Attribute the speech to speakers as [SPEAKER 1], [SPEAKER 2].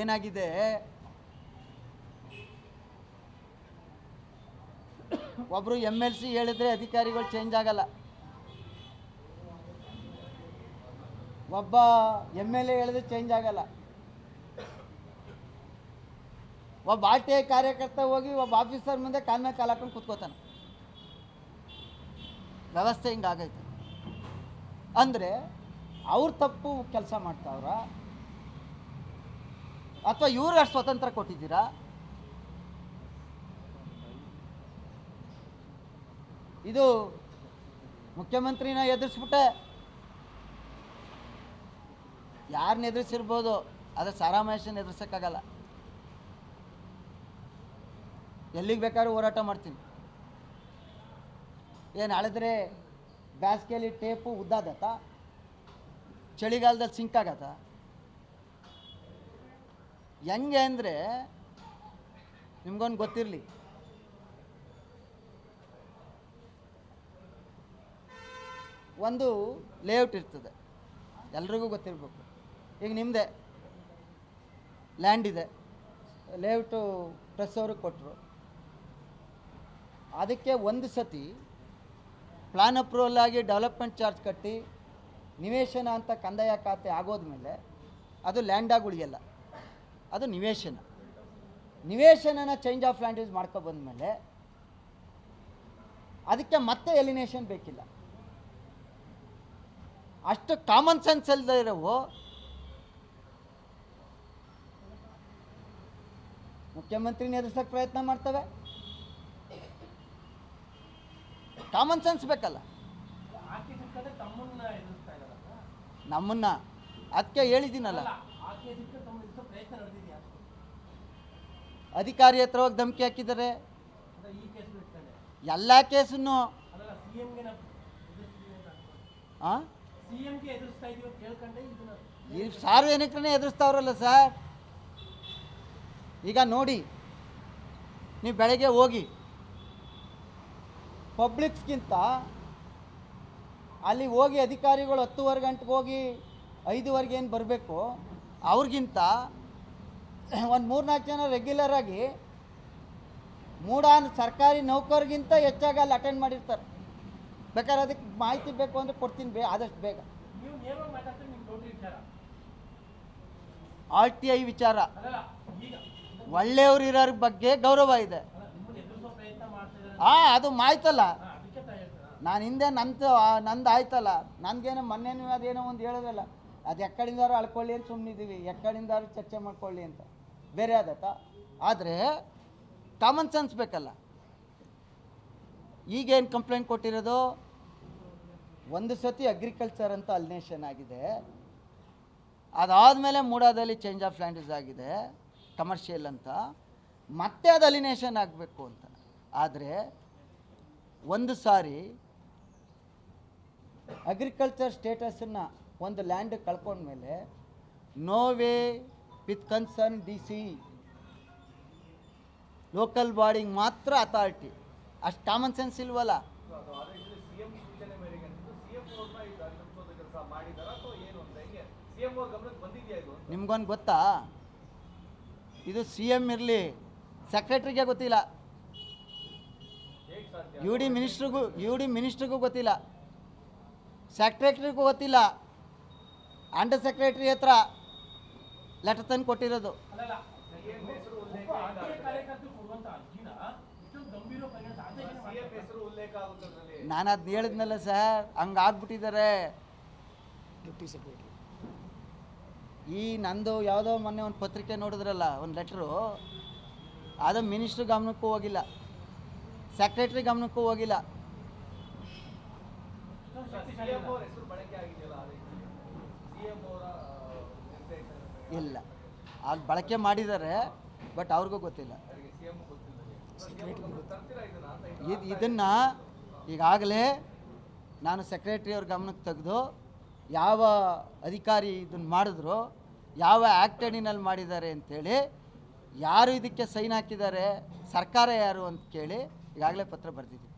[SPEAKER 1] ಏನಾಗಿದೆ? ಒಬ್ರು M L C ಹೇಳಿದ್ರೆ ಅಧಿಕಾರಿಗಳು ಚೇಂಜ್ ಆಗಲ್ಲ. ಒಬ್ಬ ಎಂ ಎಲ್ ಎ ಹೇಳಿದ್ರೆ ಚೇಂಜ್ ಆಗಲ್ಲ. ಒಬ್ಬ ಆರ್ ಟಿ ಐ ಕಾರ್ಯಕರ್ತ ಹೋಗಿ ಒಬ್ಬ ಆಫೀಸರ್ ಮುಂದೆ ಕಾಲ್ ಕಾಲ ಕಾಲ್ ಹಾಕೊಂಡು ಕೂತ್ಕೋತಾನೆ. ವ್ಯವಸ್ಥೆ ಹಿಂಗಾಗೈತೆ. ಅಂದರೆ ಅವ್ರ ತಪ್ಪು ಕೆಲಸ ಮಾಡ್ತಾವ್ರ ಅಥವಾ ಇವ್ರಿಗೆ ಅಷ್ಟು ಸ್ವತಂತ್ರ ಕೊಟ್ಟಿದ್ದೀರಾ? ಇದು ಮುಖ್ಯಮಂತ್ರಿನ ಎದುರಿಸ್ಬಿಟ್ಟೆ. ಯಾರನ್ನ ಎದುರಿಸಿರ್ಬೋದು, ಆದರೆ ಸಾರಾ ಮಹೇಶನ್ ಎದುರಿಸೋಕ್ಕಾಗಲ್ಲ. ಎಲ್ಲಿಗೆ ಬೇಕಾದ್ರೂ ಹೋರಾಟ ಮಾಡ್ತೀನಿ. ಏನು ಅಳೆದ್ರೆ ಬ್ಯಾಸ್ಗೆಯಲ್ಲಿ ಟೇಪು ಉದ್ದಾದತ್ತ ಚಳಿಗಾಲದಲ್ಲಿ ಸಿಂಕ್ ಆಗತ್ತ? ಹೆಂಗೆ ಅಂದರೆ ನಿಮ್ಗೊಂದು ಗೊತ್ತಿರಲಿ. ಒಂದು ಲೇಔಟ್ ಇರ್ತದೆ. ಎಲ್ರಿಗೂ ಗೊತ್ತಿರಬೇಕು. ಈಗ ನಿಮ್ಮದೇ ಲ್ಯಾಂಡ್ ಇದೆ. ಲೇಔಟು ಪ್ರೆಸ್ ಅವ್ರಿಗೆ ಕೊಟ್ಟರು ಅದಕ್ಕೆ ಒಂದು ಸತಿ ಪ್ಲಾನ್ ಅಪ್ರೂವಲ್ ಆಗಿ ಡೆವಲಪ್ಮೆಂಟ್ ಚಾರ್ಜ್ ಕಟ್ಟಿ ನಿವೇಶನ ಅಂತ ಕಂದಾಯ ಖಾತೆ ಆಗೋದ್ಮೇಲೆ ಅದು ಲ್ಯಾಂಡಾಗಿ ಉಳಿಯಲ್ಲ. ಅದು ನಿವೇಶನ. ನಿವೇಶನನ ಚೇಂಜ್ ಆಫ್ ಲ್ಯಾಂಡ್ ಯೂಸ್ ಮಾಡ್ಕೊ ಬಂದಮೇಲೆ ಅದಕ್ಕೆ ಮತ್ತೆ ಎಲಿನೇಷನ್ ಬೇಕಿಲ್ಲ. ಅಷ್ಟು ಕಾಮನ್ ಸೆನ್ಸ್ ಇರೋವು ಮುಖ್ಯಮಂತ್ರಿನ ಎದುರಿಸೋಕೆ ಪ್ರಯತ್ನ ಮಾಡ್ತವೆ. ಕಾಮನ್ ಸೆನ್ಸ್ ಬೇಕಲ್ಲ. ನಮ್ಮನ್ನ. ಅದಕ್ಕೆ ಹೇಳಿದ್ದೀನಲ್ಲ. ಅಧಿಕಾರಿ ಹತ್ರ ಹೋಗಿ ಧಮಕಿ ಹಾಕಿದ್ದಾರೆ. ಎಲ್ಲ ಕೇಸನ್ನು ಈ ಸಾರ್ವಜನಿಕರನ್ನೇ ಎದುರಿಸ್ತಾವ್ರಲ್ಲ ಸರ್. ಈಗ ನೋಡಿ, ನೀವು ಬೆಳಗ್ಗೆ ಹೋಗಿ ಪಬ್ಲಿಕ್ಸ್ಗಿಂತ ಅಲ್ಲಿ ಹೋಗಿ ಅಧಿಕಾರಿಗಳು ಹತ್ತುವರೆ ಗಂಟೆಗೆ ಹೋಗಿ ಐದುವರೆಗೆ ಏನು ಬರಬೇಕು? ಅವ್ರಿಗಿಂತ ಒಂದು ಮೂರ್ನಾಲ್ಕು ಜನ ರೆಗ್ಯುಲರ್ ಆಗಿ ಮೂಡಾನ್ ಸರ್ಕಾರಿ ನೌಕರಿಗಿಂತ ಹೆಚ್ಚಾಗಿ ಅಲ್ಲಿ ಅಟೆಂಡ್ ಮಾಡಿರ್ತಾರೆ. ಬೇಕಾದ್ರೆ ಅದಕ್ಕೆ ಮಾಹಿತಿ ಬೇಕು ಅಂದರೆ ಕೊಡ್ತೀನಿ ಬೇ ಆದಷ್ಟು ಬೇಗ. ಆರ್ ಟಿ ಐ ವಿಚಾರ. ಒಳ್ಳೆಯವ್ರು ಇರೋರ ಬಗ್ಗೆ ಗೌರವ ಇದೆ. ಹಾಂ ಅದು ಮಾಯ್ತಲ್ಲ. ನಾನು ಹಿಂದೆ ನಂದು ನಂದು ಆಯ್ತಲ್ಲ. ನನಗೇನೋ ಮೊನ್ನೆ ನೀವು ಅದೇನೋ ಒಂದು ಹೇಳಿದ್ರಲ್ಲ ಅದು ಎಕ್ಕಡಿಂದಾರು ಅಳ್ಕೊಳ್ಳಿ ಅಂತ ಸುಮ್ಮನಿದ್ದೀವಿ ಎಕ್ಕಡಿಂದಾರು ಚರ್ಚೆ ಮಾಡ್ಕೊಳ್ಳಿ ಅಂತ. ಬೇರೆ ಆದತ್ತ? ಆದರೆ ಕಾಮನ್ ಸೆನ್ಸ್ ಬೇಕಲ್ಲ. ಈಗೇನು ಕಂಪ್ಲೇಂಟ್ ಕೊಟ್ಟಿರೋದು? ಒಂದು ಸತಿ ಅಗ್ರಿಕಲ್ಚರ್ ಅಂತ ಅಲ್ನೇಷನ್ ಆಗಿದೆ. ಅದಾದಮೇಲೆ ಮೂಡಾದಲ್ಲಿ ಚೇಂಜ್ ಆಫ್ ಲ್ಯಾಂಡೇಜ್ ಆಗಿದೆ ಕಮರ್ಷಿಯಲ್ ಅಂತ. ಮತ್ತೆ ಅದು ಅಲಿನೇಷನ್ ಆಗಬೇಕು ಅಂತ. ಆದರೆ ಒಂದು ಸಾರಿ ಅಗ್ರಿಕಲ್ಚರ್ ಸ್ಟೇಟಸನ್ನು ಒಂದು land ಕಳ್ಕೊಂಡ್ಮೇಲೆ no way with concern D C local ಬಾಡಿಗೆ ಮಾತ್ರ ಅಥಾರಿಟಿ ಅಷ್ಟು ಕಾಮನ್ ಸೆನ್ಸ್ ಇಲ್ವಲ್ಲ? ನಿಮ್ಗೊಂದು ಗೊತ್ತಾ? ಇದು ಸಿ ಎಂ ಇರಲಿ ಸೆಕ್ರೆಟ್ರಿಗೆ ಗೊತ್ತಿಲ್ಲ. ಯು ಡಿ ಮಿನಿಸ್ಟ್ರಿಗೂ ಯು ಡಿ ಮಿನಿಸ್ಟ್ರಿಗೂ ಗೊತ್ತಿಲ್ಲ. ಸೆಕ್ರೆಟ್ರಿಗೂ ಗೊತ್ತಿಲ್ಲ. ಅಂಡರ್ ಸೆಕ್ರೆಟರಿ ಹತ್ರ ಲೆಟರ್ ತಂದು ಕೊಟ್ಟಿರೋದು. ನಾನು ಅದನ್ನ ಹೇಳಿದ್ನಲ್ಲ ಸರ್ ಹಂಗೆ ಆಗ್ಬಿಟ್ಟಿದ್ದಾರೆ ಈ ನಂದು ಯಾವುದೋ ಮೊನ್ನೆ ಒಂದು ಪತ್ರಿಕೆ ನೋಡಿದ್ರಲ್ಲ ಒಂದು ಲೆಟ್ರು. ಅದು ಮಿನಿಸ್ಟ್ರ್ ಗಮನಕ್ಕೂ ಹೋಗಿಲ್ಲ. ಸೆಕ್ರೆಟ್ರಿ ಗಮನಕ್ಕೂ ಹೋಗಿಲ್ಲ. ಇಲ್ಲ. ಆಗ ಬಳಕೆ ಮಾಡಿದ್ದಾರೆ ಬಟ್ ಅವ್ರಿಗೂ ಗೊತ್ತಿಲ್ಲ. ಇದು ಇದನ್ನು ಈಗಾಗಲೇ ನಾನು ಸೆಕ್ರೆಟ್ರಿ ಅವ್ರ ಗಮನಕ್ಕೆ ತೆಗೆದು ಯಾವ ಅಧಿಕಾರಿ ಇದನ್ನು ಮಾಡಿದ್ರು ಯಾವ ಆ್ಯಕ್ಟ್ ಅಡಿನಲ್ಲಿ ಮಾಡಿದ್ದಾರೆ ಅಂಥೇಳಿ ಯಾರು ಇದಕ್ಕೆ ಸೈನ್ ಹಾಕಿದ್ದಾರೆ ಸರ್ಕಾರ ಯಾರು ಅಂತ ಕೇಳಿ ಈಗಾಗಲೇ ಪತ್ರ ಬರೆದಿದ್ದೀವಿ